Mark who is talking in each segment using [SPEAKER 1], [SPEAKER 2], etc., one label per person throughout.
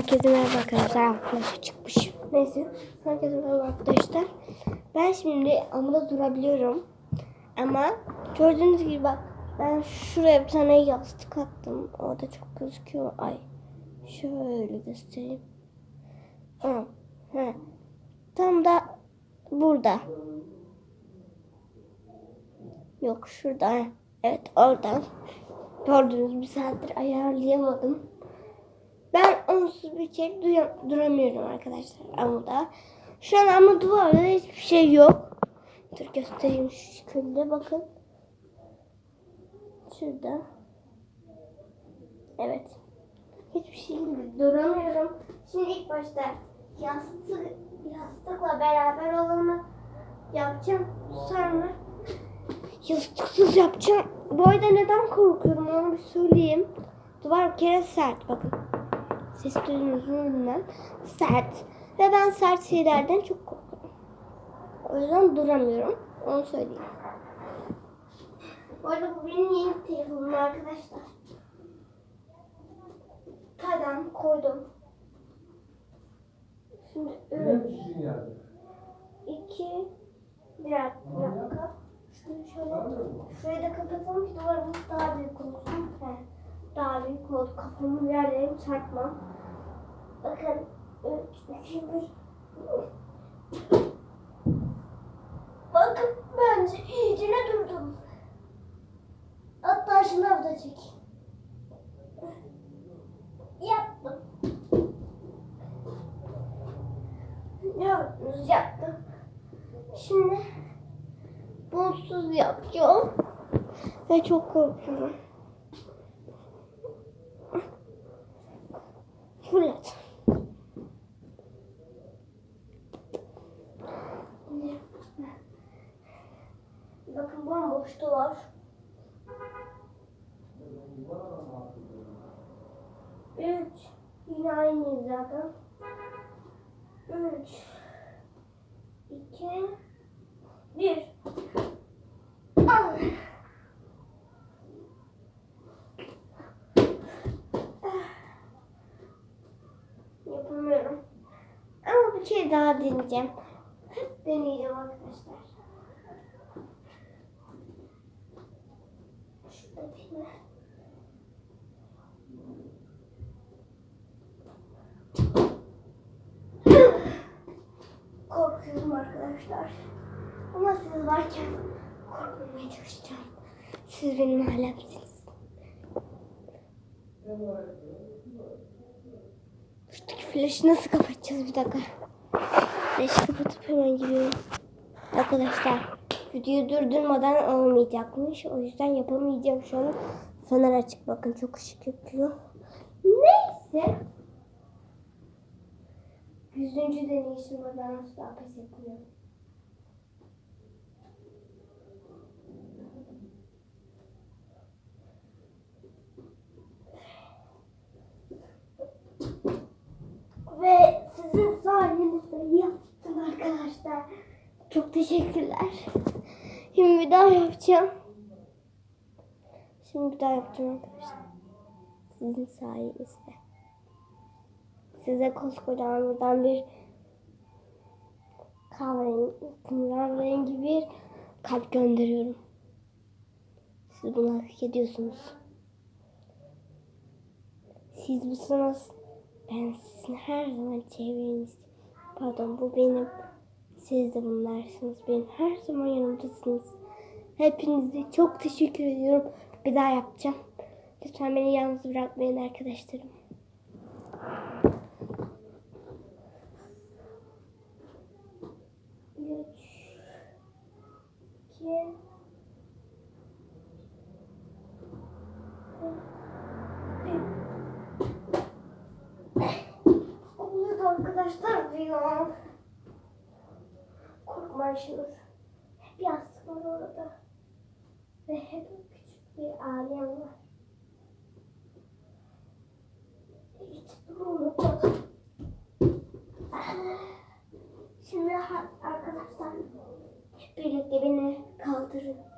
[SPEAKER 1] Herkese merhaba arkadaşlar. Arkadaşlar çıkmış. Neyse. Herkese merhaba arkadaşlar. Ben şimdi amada durabiliyorum. Ama gördüğünüz gibi bak ben şuraya bir tane yastık attım. Orada çok gözüküyor. Ay. Şöyle göstereyim. Ha. Ha. Tam da burada. Yok şurada. Evet oradan. Gördüğünüz bir saattir ayarlayamadım. Onsuz bir kere duya- duramıyorum arkadaşlar amuda. Şu an ama duvarda hiçbir şey yok. Dur göstereyim şu şekilde bakın. Şurada. Evet. Hiçbir şey duramıyorum. Şimdi ilk başta yastık, yastıkla beraber olanı yapacağım. Sonra yastıksız yapacağım. Bu arada neden korkuyorum onu bir söyleyeyim. Duvar bir kere sert bakın. Ses duyduğunuzdan sert. Ve ben sert şeylerden çok korkuyorum. O yüzden duramıyorum. Onu söyleyeyim. Bu arada bu benim yeni telefonum arkadaşlar. Tadam koydum. Şimdi üç, iki, bir dakika. Şunu şöyle, şurayı da kapatalım ki duvarımız daha büyük olsun. He, daha büyük oldu. Kafamı yerlerimi çarpmam. Bakın. Bir. Bakın bence iyicene durdum. Hatta şınav da çek. Yaptım. Gördünüz yaptım. Şimdi bunsuz yapacağım. Ve çok korkuyorum. Fırlat. Bakın bomboş duvar. Üç. Yine aynı zaten. Üç. İki. Bir. Al. Yapamıyorum. Ama bir kere daha deneyeceğim. Hep deneyeceğim arkadaşlar. Korkuyorum arkadaşlar. Ama siz varken korkmamaya çalışacağım. Siz benim alemsiniz. Şuradaki flaşı nasıl kapatacağız bir dakika. Flaşı kapatıp hemen giriyorum. Arkadaşlar videoyu durdurmadan olmayacakmış. O yüzden yapamayacağım şu an. Fener açık bakın çok ışık yapıyor. Neyse. Yüzüncü deneyişim var. Ben asla pes etmiyorum. Ve sizin sayenizde yaptım arkadaşlar. Çok teşekkürler. Şimdi bir daha yapacağım. Şimdi bir daha yapacağım arkadaşlar. Sizin sayenizde. Size koskocaman buradan bir kahverengi, bir kalp gönderiyorum. Siz bunu hak ediyorsunuz. Siz busunuz. Ben sizin her zaman çevreniz. Pardon bu benim. Siz de bunlarsınız. Benim her zaman yanımdasınız. Hepinize çok teşekkür ediyorum. Bir daha yapacağım. Lütfen beni yalnız bırakmayın arkadaşlarım. Üç, iki, Oluyor ya. Korkma. Hep yastık var orada. Ve hep küçük bir alem var. Hiç unutmadım. Şimdi arkadaşlar birlikte beni kaldırın.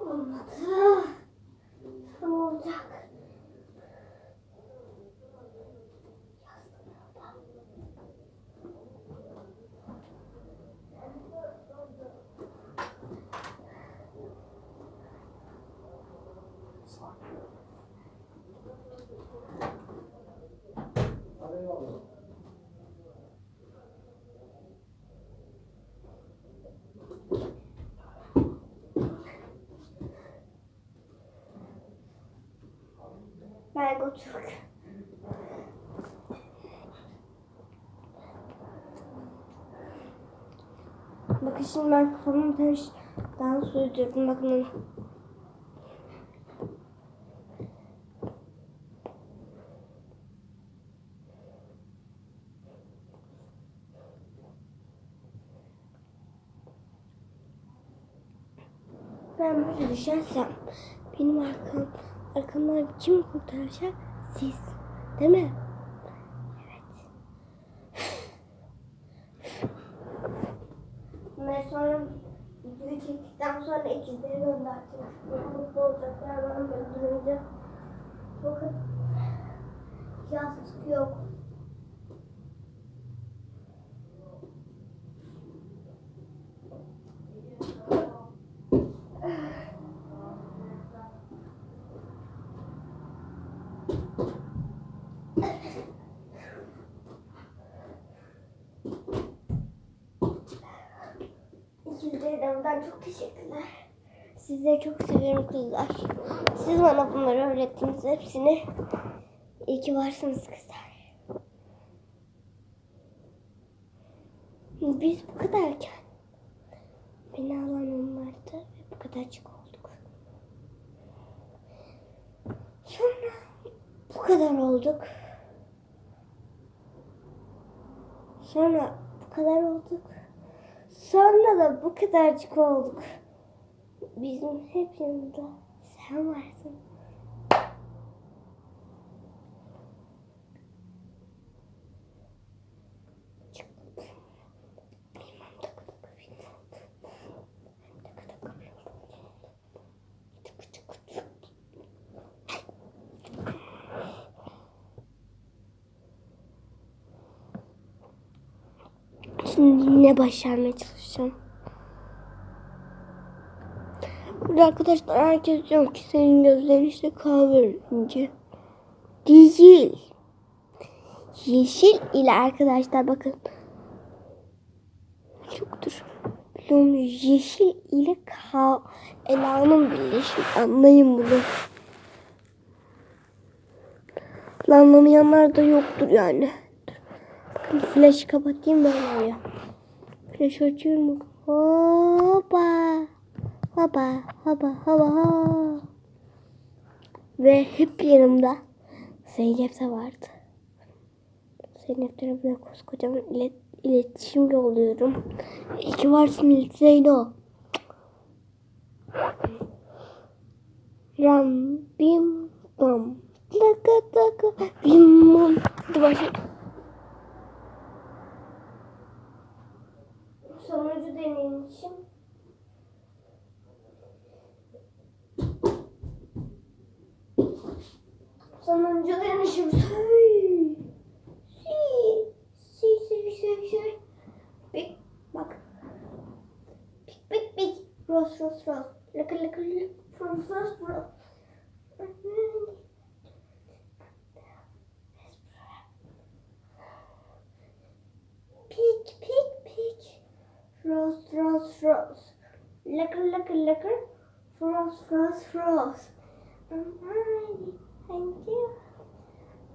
[SPEAKER 1] Olmadı. Tam Bakın şimdi ben kafamı tersten sürdürdüm. Bakın. Ben böyle düşersem benim arkam, arkamdan kim kurtaracak? Siz. Değil mi? Evet. Ben sonra videoyu çektikten sonra ikizleri göndereceğim. Mutlu olacaklar ben öldürünce. Bakın. Yastık yok. Buradan çok teşekkürler. Sizleri çok seviyorum kızlar. Siz bana bunları öğrettiniz hepsini. İyi ki varsınız kızlar. Biz bu kadarken beni alan onlardı ve bu kadarcık olduk. Sonra bu kadar olduk. Sonra bu kadar olduk. Sonra da bu kadarcık olduk. Bizim hep yanında sen varsın. Şimdi yine başarmaya çalışacağım. Burada arkadaşlar herkes diyor ki senin gözlerin işte kahverengi. Değil. Yeşil ile arkadaşlar bakın. Çoktur. Biliyor musunuz? Yeşil ile ka Ela'nın birleşimi. Anlayın bunu. Anlamayanlar da yoktur yani. Bakın flash kapatayım böyle oluyor. Flash açıyorum. Hoppa. Hoppa. Hoppa. Hoppa. Ve hep yanımda Zeynep de vardı. Zeynep'le bir koskocaman ilet iletişim yolluyorum. İyi ki varsın Zeyno. Ram bim bam. Laka laka bim bam. Hadi başlayalım. Sonuncu deneyişim. Sonuncu deneyişim. Süy. Süy. Süy süy süy süy. Bik bak. Bik bik bik. Rose rose rose. Lıkır lıkır lıkır. Rose rose rose. Pik pik pik. Rose, rose, rose. Liquor, liquor, liquor. Rose, rose, rose. I'm ready. Thank you.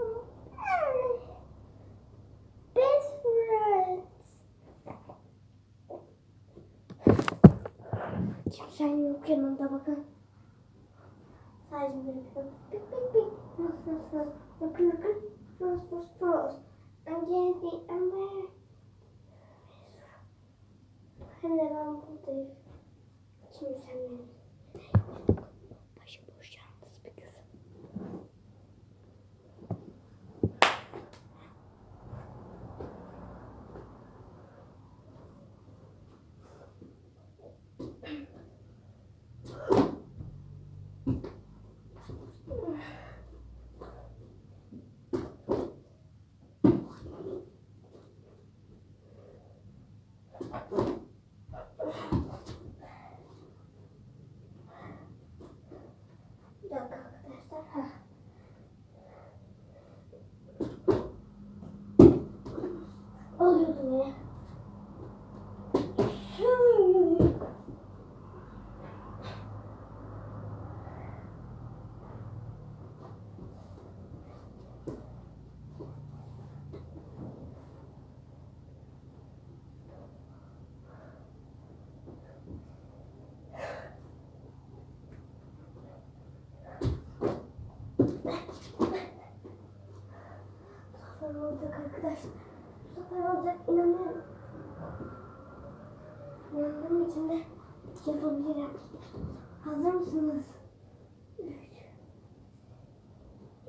[SPEAKER 1] I'm ready. Best friends. Kimsen yok yanında bakın. Sadece bir bakın. Pik pik pik. Rose, rose, rose. Liquor, liquor. Rose, rose, rose. I'm ready. I'm ready. Hem de ben buradayım. ねください。İnandığım için de yapabilirim. Hazır mısınız? Üç,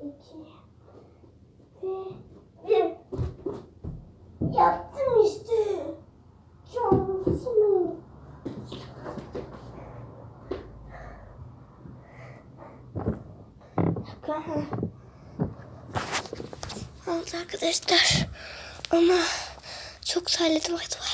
[SPEAKER 1] iki ve bir. Yaptım işte. Şansımı. Oldu arkadaşlar. Ama çok terledim. Hadi